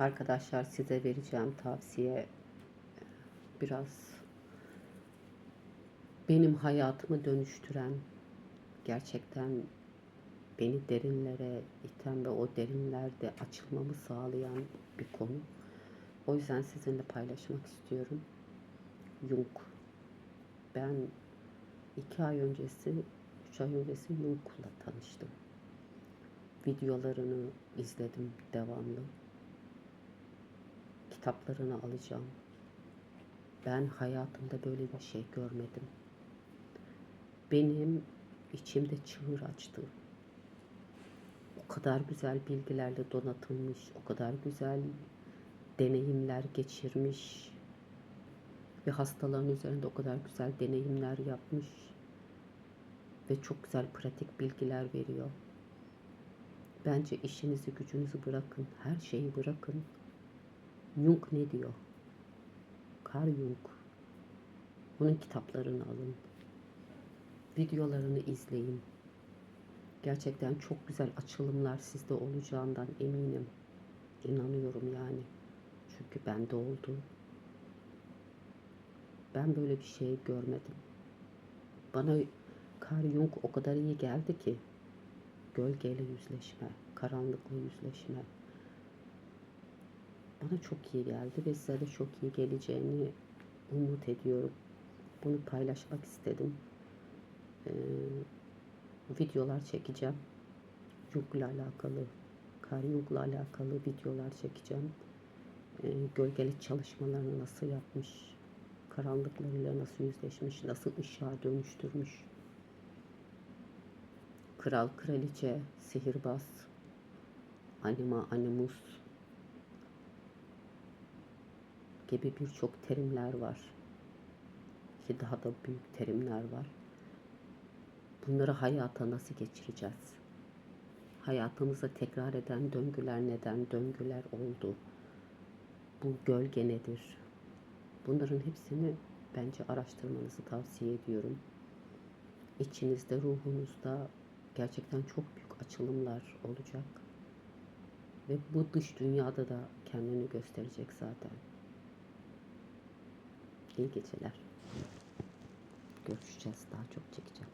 Arkadaşlar size vereceğim tavsiye biraz benim hayatımı dönüştüren gerçekten beni derinlere iten ve o derinlerde açılmamı sağlayan bir konu. O yüzden sizinle paylaşmak istiyorum. Jung. Ben iki ay öncesi, üç ay öncesi Jung'la tanıştım. Videolarını izledim devamlı. Kitaplarını alacağım. Ben hayatımda böyle bir şey görmedim. Benim içimde çığır açtı. O kadar güzel bilgilerle donatılmış, o kadar güzel deneyimler geçirmiş ve hastaların üzerinde o kadar güzel deneyimler yapmış ve çok güzel pratik bilgiler veriyor. Bence işinizi gücünüzü bırakın, her şeyi bırakın. Jung ne diyor? Carl Jung. Onun kitaplarını alın. Videolarını izleyin. Gerçekten çok güzel açılımlar sizde olacağından eminim. İnanıyorum yani. Çünkü bende oldu. Ben böyle bir şey görmedim. Bana Carl Jung o kadar iyi geldi ki gölgeyle yüzleşme, karanlıkla yüzleşme. Bana çok iyi geldi ve size de çok iyi geleceğini umut ediyorum. Bunu paylaşmak istedim. Ee, videolar çekeceğim. Jung'la alakalı, Carl Jung'la alakalı videolar çekeceğim. Ee, gölgelik çalışmalarını nasıl yapmış, karanlıklarıyla nasıl yüzleşmiş, nasıl ışığa dönüştürmüş. Kral, kraliçe, sihirbaz, anima, animus gibi birçok terimler var. Ki daha da büyük terimler var. Bunları hayata nasıl geçireceğiz? Hayatımızda tekrar eden döngüler neden döngüler oldu? Bu gölge nedir? Bunların hepsini bence araştırmanızı tavsiye ediyorum. İçinizde, ruhunuzda gerçekten çok büyük açılımlar olacak. Ve bu dış dünyada da kendini gösterecek zaten. İyi geceler. Görüşeceğiz. Daha çok çekeceğim.